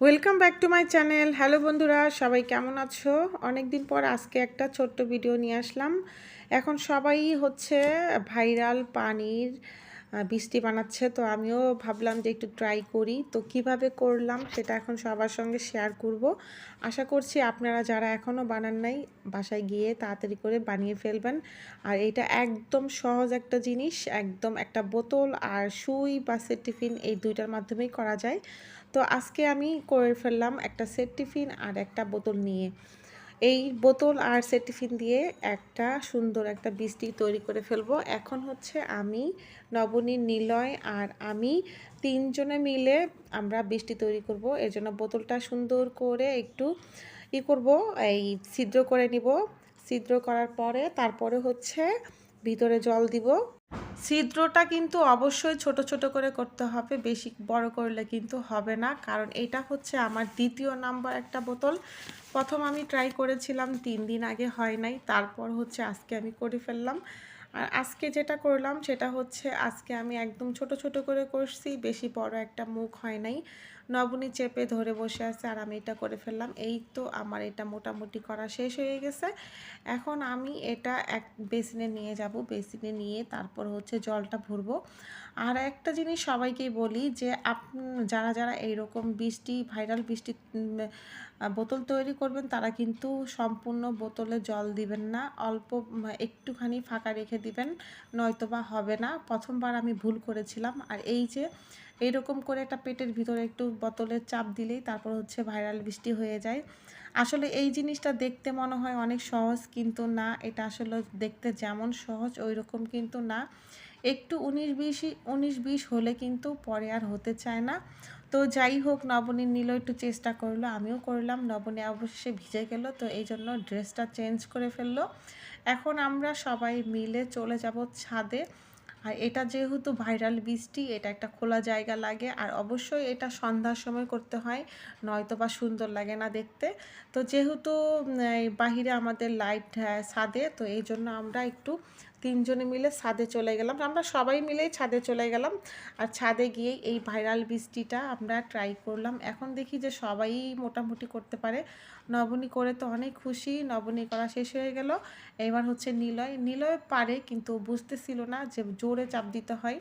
Welcome back to my channel hello বন্ধুরা, সবাই কেমন আছো? অনেক দিন পর আজকে একটা ছোট্ট ভিডিও নিয়ে আসলাম। এখন সবাই হচ্ছে ভাইরাল পানির বৃষ্টি বানাচ্ছে, তো আমিও ভাবলাম যে একটু ট্রাই করি। তো কীভাবে করলাম সেটা এখন সবার সঙ্গে শেয়ার করব। আশা করছি আপনারা যারা এখনও বানান নাই, বাসায় গিয়ে তাড়াতাড়ি করে বানিয়ে ফেলবেন। আর এটা একদম সহজ একটা জিনিস, একদম একটা বোতল আর সুই বা সেট টিফিন এই দুইটার মাধ্যমেই করা যায়। তো আজকে আমি করে ফেললাম একটা সেট টিফিন আর একটা বোতল নিয়ে। এই বোতল আর সেট টিফিন দিয়ে একটা সুন্দর একটা বৃষ্টি তৈরি করে ফেলব। এখন হচ্ছে আমি, নবনী, নিলয় আর আমি তিনজনে মিলে আমরা বৃষ্টি তৈরি করব। এর জন্য বোতলটা সুন্দর করে একটু ই করব, এই ছিদ্র করে নিব। ছিদ্র করার পরে তারপরে হচ্ছে ভিতরে জল দিব। ছিদ্রটা কিন্তু অবশ্যই ছোট ছোট করে করতে হবে, বেশি বড় করলে কিন্তু হবে না। কারণ এটা হচ্ছে আমার দ্বিতীয় নাম্বার একটা বোতল। প্রথম আমি ট্রাই করেছিলাম, তিন দিন আগে হয় নাই। তারপর হচ্ছে আজকে আমি করে ফেললাম। আর আজকে যেটা করলাম, সেটা হচ্ছে আজকে আমি একদম ছোট ছোট করে করছি, বেশি বড় একটা মুখ হয় নাই। নবনী চেপে ধরে বসে আছে আর আমি এটা করে ফেললাম। এই তো আমার এটা মোটামুটি করা শেষ হয়ে গেছে। এখন আমি এটা এক বেসিনে নিয়ে যাব। বেসিনে নিয়ে তারপর হচ্ছে জলটা ভরবো। আর একটা জিনিস সবাইকেই বলি যে আপ, যারা যারা এইরকম বৃষ্টি, ভাইরাল বৃষ্টি বোতল তৈরি করবেন তারা কিন্তু সম্পূর্ণ বোতলে জল দিবেন না। অল্প একটুখানি ফাঁকা রেখে দিবেন, নয়তোবা হবে না। প্রথমবার আমি ভুল করেছিলাম। আর এই যে এইরকম করে একটা পেটের ভিতরে একটু বোতলের চাপ দিলেই তারপর হচ্ছে ভাইরাল বৃষ্টি হয়ে যায়। আসলে এই জিনিসটা দেখতে মনে হয় অনেক সহজ কিন্তু না, এটা আসলে দেখতে যেমন সহজ ওই রকম কিন্তু না। একটু উনিশ বিশই উনিশ বিশ হলে কিন্তু পরে আর হতে চায় না। তো যাই হোক নবনী নিল একটু চেষ্টা করল, আমিও করলাম। নবনী অবশেষে ভিজে গেল, তো এই জন্য ড্রেসটা চেঞ্জ করে ফেলল। এখন আমরা সবাই মিলে চলে যাব ছাদে। আর এটা যেহেতু ভাইরাল বৃষ্টি, এটা একটা খোলা জায়গা লাগে। আর অবশ্যই এটা সন্ধ্যার সময় করতে হয়, নয়তো বা সুন্দর লাগে না দেখতে। তো যেহেতু বাহিরে আমাদের লাইট ছাদে, তো এই জন্য আমরা একটু তিনজনে মিলে ছাদে চলে গেলাম। আমরা সবাই মিলেই ছাদে চলে গেলাম আর ছাদে গিয়ে এই ভাইরাল বৃষ্টিটা আমরা ট্রাই করলাম। এখন দেখি যে সবাই মোটামুটি করতে পারে। নবনী করে তো অনেক খুশি, নবনী করা শেষ হয়ে গেল। এবার হচ্ছে নিলয়। নিলয় পারে কিন্তু বুঝতেছিল না যে জোরে চাপ দিতে হয়।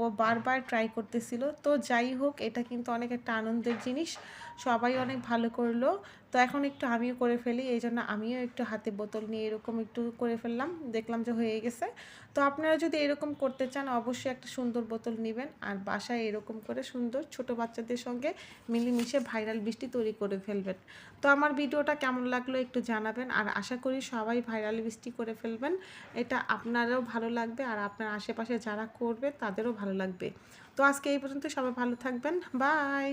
ও বারবার ট্রাই করতেছিল। তো যাই হোক, এটা কিন্তু অনেক একটা আনন্দের জিনিস। সবাই অনেক ভালো করল। তো এখন একটু আমিও করে ফেলি, এই জন্য আমিও একটু হাতে বোতল নিয়ে এরকম একটু করে ফেললাম। দেখলাম যে হয়ে গেছে। তো আপনারা যদি এরকম করতে চান, অবশ্যই একটা সুন্দর বোতল নেবেন। আর বাসায় এরকম করে সুন্দর ছোট বাচ্চাদের সঙ্গে মিলেমিশে ভাইরাল বৃষ্টি তৈরি করে ফেলবেন। তো আমার ভিডিওটা কেমন লাগল একটু জানাবেন। আর আশা করি সবাই ভাইরাল বৃষ্টি করে ফেলবেন। এটা আপনারও ভালো লাগবে। আর আপনার আশেপাশে যারা করবে, তাদেরও ভালো লাগবে। তো আজকে এই পর্যন্ত সবাই ভালো থাকবেন। বাই